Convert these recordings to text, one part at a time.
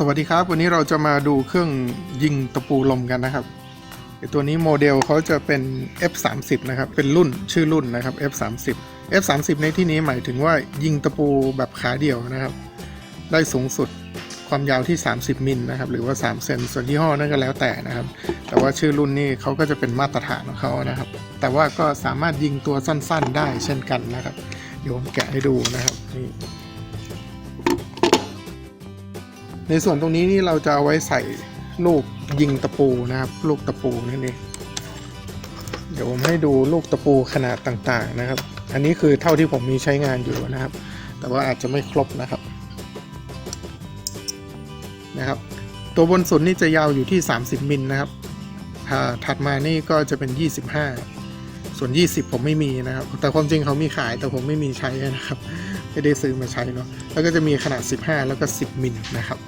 สวัสดีครับ วันนี้เราจะมาดูเครื่องยิงตะปูลมกันนะครับตัวนี้โมเดลเขาจะเป็น F30 นะครับ เป็นรุ่นชื่อรุ่นนะครับ F30 F30 ในที่นี้หมายถึงว่ายิงตะปูแบบขาเดี่ยวนะครับ ได้สูงสุดความยาวที่ 30 มิลนะครับ หรือว่า 3 เซนส่วนยี่ห้อนั่นก็แล้วแต่นะครับ แต่ว่าชื่อรุ่นนี้เขาก็จะเป็นมาตรฐานของเขานะครับ แต่ว่าก็สามารถยิงตัวสั้น ๆ ได้เช่นกันนะครับเดี๋ยวผมแกะให้ดูนะครับนี่ ในส่วนตรงนี้นี่เราจะเอาไว้ใส่ลูกยิงตะปูนะครับ ลูกตะปูนั่นเองเดี๋ยวผมให้ดูลูกตะปูขนาดต่างๆนะครับ อันนี้คือเท่าที่ผมมีใช้งานอยู่นะครับ แต่ว่าอาจจะไม่ครบนะครับนะครับ ตัวบนสุดนี่จะยาวอยู่ที่ 30มิลนะครับถัดมานี่ก็จะเป็น 25 ส่วน 20 ผมไม่มีนะครับ แต่ความจริงเขามีขายแต่ผมไม่มีใช้นะครับ ไม่ได้ซื้อมาใช้เนาะแล้วก็จะมีขนาด 15 แล้วก็ 10มิลนะครับ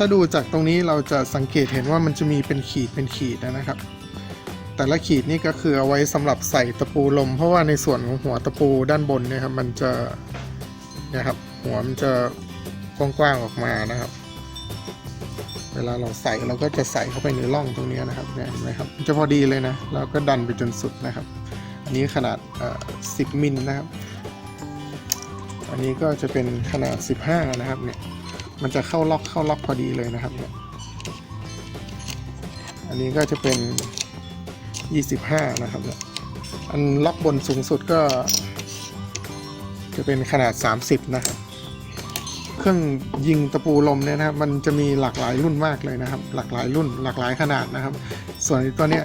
ถ้าดูจากตรงนี้เราจะสังเกตเห็นว่ามันจะมีเป็นขีดเป็นขีดนะครับ แต่ละขีดนี่ก็คือเอาไว้สำหรับใส่ตะปูลม เพราะว่าในส่วนของหัวตะปูด้านบนเนี่ยครับมันจะนะครับหัวมันจะกว้างๆออกมานะครับ เวลาเราใส่เราก็จะใส่เข้าไปในร่องตรงนี้นะครับเนี่ยเห็นไหมครับจะพอดีเลยนะเราก็ดันไปจนสุดนะครับ อันนี้ขนาด10มิลนะครับ อันนี้ก็จะเป็นขนาด 15 นะครับเนี่ย มันจะเข้าล็อกเข้าล็อกพอดีเลยนะครับเนี่ยอันนี้ก็จะเป็น 25 นะครับเนี่ยอันล็อกบนสูงสุดก็ จะเป็นขนาด 30 นะครับเครื่องยิงตะปูลมเนี่ยนะครับ มันจะมีหลากหลายรุ่นมากเลยนะครับ หลากหลายรุ่น หลากหลายขนาดนะครับ ส่วนตัวเนี้ย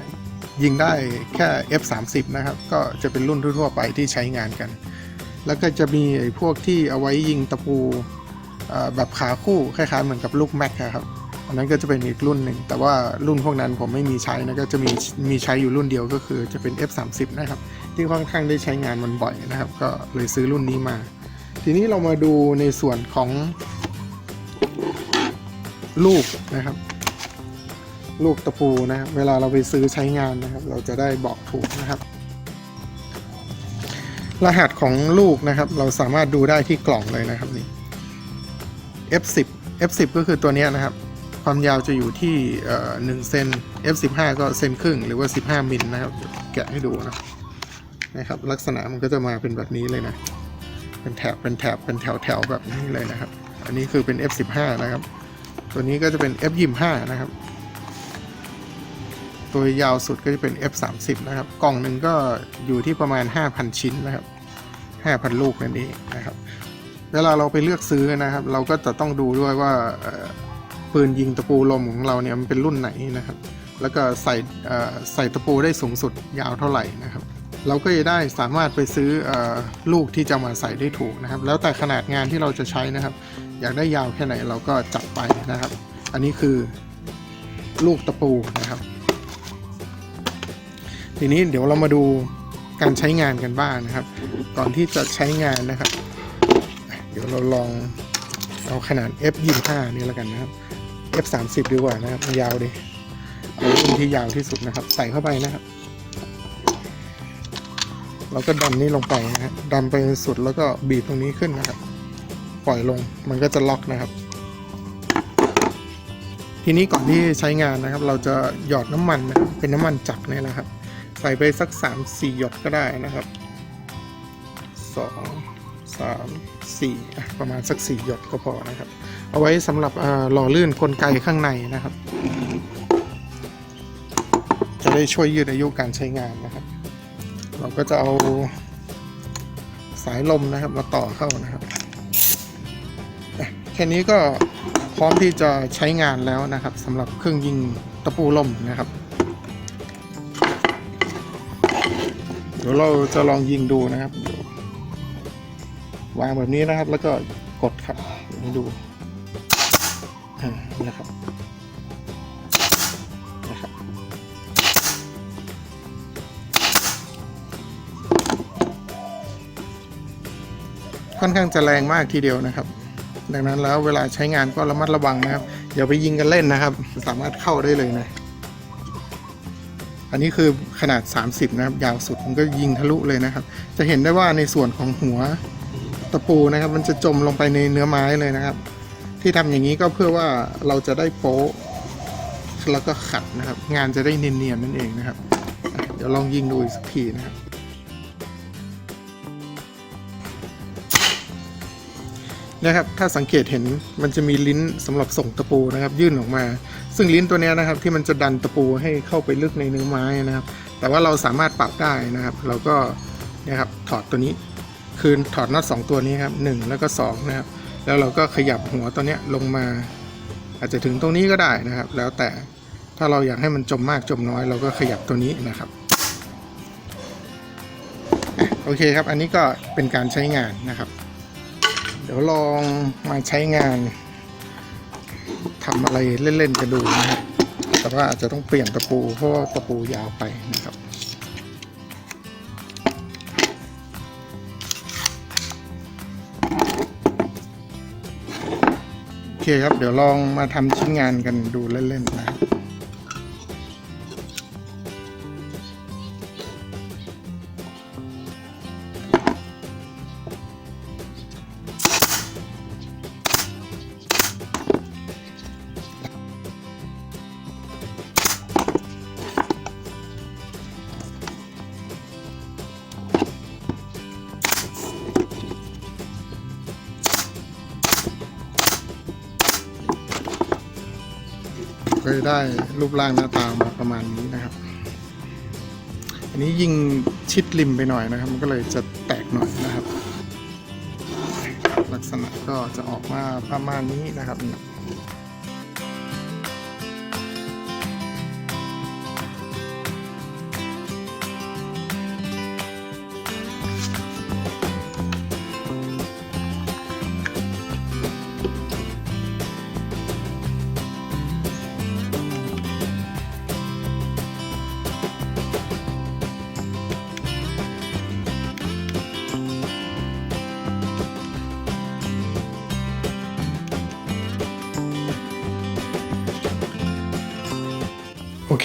ยิงได้แค่ F30 นะครับ ก็จะเป็นรุ่นทั่วไปที่ใช้งานกัน แล้วก็จะมีไอ้พวกที่เอาไว้ยิงตะปู แบบขาคู่คล้ายๆเหมือนกับลูกแม็กครับอันนั้นก็จะเป็นอีกรุ่นหนึ่ง แต่ว่ารุ่นพวกนั้นผมไม่มีใช้นะก็จะมีมีใช้อยู่รุ่นเดียวก็คือจะเป็น F30 นะครับที่ค่อนข้างได้ใช้งานมันบ่อยนะครับ ก็เลยซื้อรุ่นนี้มา ทีนี้เรามาดูในส่วนของลูกนะครับ ลูกตะปูนะเวลาเราไปซื้อใช้งานนะครับ เราจะได้บอกถูกนะครับ รหัสของลูกนะครับ เราสามารถดูได้ที่กล่องเลยนะครับนี่ F10 F10 ก็คือตัวนี้นะครับ ความยาวจะอยู่ที่เอ่อ1เซน F15 ก็เซนครึ่งหรือว่า 15มิลนะครับ แกะให้ดูนะนะครับ ลักษณะมันก็จะมาเป็นแบบนี้เลยนะ เป็นแถบเป็นแถบเป็นแถวแถวแบบนี้เลยนะครับ อันนี้คือเป็น F15 นะครับ ตัวนี้ก็จะเป็น F25 นะครับ ตัวยาวสุดก็จะเป็น F30 นะครับ กล่องหนึ่งก็อยู่ที่ประมาณ 5,000 ชิ้นนะครับ 5,000 ลูกนั่นเองนะครับ เวลาเราไปเลือกซื้อนะครับ เราก็จะต้องดูด้วยว่าปืนยิงตะปูลมของเราเนี่ยมันเป็นรุ่นไหนนะครับ แล้วก็ใส่ใส่ตะปูได้สูงสุดยาวเท่าไหร่นะครับ เราก็จะได้สามารถไปซื้ออลูกที่จะมาใส่ได้ถูกนะครับ แล้วแต่ขนาดงานที่เราจะใช้นะครับ อยากได้ยาวแค่ไหนเราก็จัดไปนะครับ อันนี้คือลูกตะปูนะครับ ทีนี้เดี๋ยวเรามาดูการใช้งานกันบ้างนะครับ ก่อนที่จะใช้งานนะครับ เดี๋ยวเราลองเอาขนาด F25 นี่แล้วกันนะครับ F30 ดีกว่านะครับยาวดิเอารุ่นที่ยาวที่สุดนะครับ ใส่เข้าไปนะครับ เราก็ดันนี่ลงไปนะฮะดันไปสุดแล้วก็บีบตรงนี้ขึ้นนะครับ ปล่อยลงมันก็จะล็อกนะครับ ทีนี้ก่อนที่ใช้งานนะครับ เราจะหยอดน้ำมันนะเป็นน้ำมันจักรนี่ยนะครับ ใส่ไปสัก 3 4 หยดก็ได้นะครับ2 3 4อะประมาณสัก 4 หยดก็พอนะครับ เอาไว้สำหรับหล่อลื่นกลไกข้างในนะครับ จะได้ช่วยยืดอายุการใช้งานนะครับ เราก็จะเอาสายลมนะครับมาต่อเข้านะครับแค่นี้ก็พร้อมที่จะใช้งานแล้วนะครับสำหรับเครื่องยิงตะปูลมนะครับ เดี๋ยวเราจะลองยิงดูนะครับ วางแบบนี้นะครับ แล้วก็กดครับเดี๋ยวให้ดูนะครับนะครับ ค่อนข้างจะแรงมากทีเดียวนะครับ ดังนั้นแล้วเวลาใช้งานก็ระมัดระวังนะครับอย่าไปยิงกันเล่นนะครับ สามารถเข้าได้เลยนะ อันนี้คือขนาด 30 นะครับ ยาวสุดมันก็ยิงทะลุเลยนะครับ จะเห็นได้ว่าในส่วนของหัว ตะปูนะครับ มันจะจมลงไปในเนื้อไม้เลยนะครับ ที่ทำอย่างนี้ก็เพื่อว่าเราจะได้โป๊ะแล้วก็ขัดนะครับ งานจะได้เนียนๆนั่นเองนะครับ เดี๋ยวลองยิงดูอีกสักทีนะครับนะครับถ้าสังเกตเห็นมันจะมีลิ้นสำหรับส่งตะปูนะครับ ยื่นออกมา ซึ่งลิ้นตัวนี้นะครับที่มันจะดันตะปูให้เข้าไปลึกในเนื้อไม้นะครับ แต่ว่าเราสามารถปรับได้นะครับ เราก็นี่ยครับถอดตัวนี้ คืนถอดน็อตสองตัวนี้ครับหนึ่งแล้วก็สองนะครับแล้วเราก็ขยับหัวตัวเนี้ยลงมา อาจจะถึงตรงนี้ก็ได้นะครับ แล้วแต่ถ้าเราอยากให้มันจมมากจมน้อย เราก็ขยับตัวนี้นะครับโอเคครับ อันนี้ก็เป็นการใช้งานนะครับ เดี๋ยวลองมาใช้งานทำอะไรเล่นๆกันดูนะครับแต่ว่าอาจจะต้องเปลี่ยนตะปูเพราะว่าตะปูยาวไปนะครับ เคครับ เดี๋ยวลองมาทำชิ้นงานกันดูเล่นๆนะ ก็จะได้รูปร่างหน้าตามาประมาณนี้นะครับ อันนี้ยิงชิดริมไปหน่อยนะครับ มันก็เลยจะแตกหน่อยนะครับ ลักษณะก็จะออกมาประมาณนี้นะครับ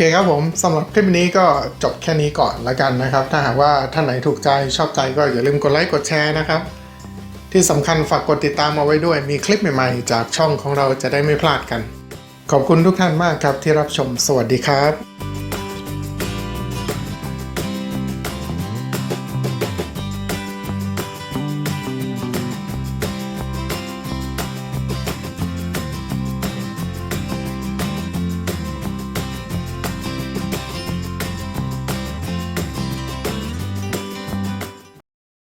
เคครับผมสำหรับคลิปนี้ก็จบแค่นี้ก่อนละกันนะครับ ถ้าหากว่าท่านไหนถูกใจชอบใจก็อย่าลืมกดไลค์กดแชร์นะครับ ที่สำคัญฝากกดติดตามเอาไว้ด้วยมีคลิปใหม่ๆ จากช่องของเราจะได้ไม่พลาดกัน ขอบคุณทุกท่านมากครับที่รับชมสวัสดีครับ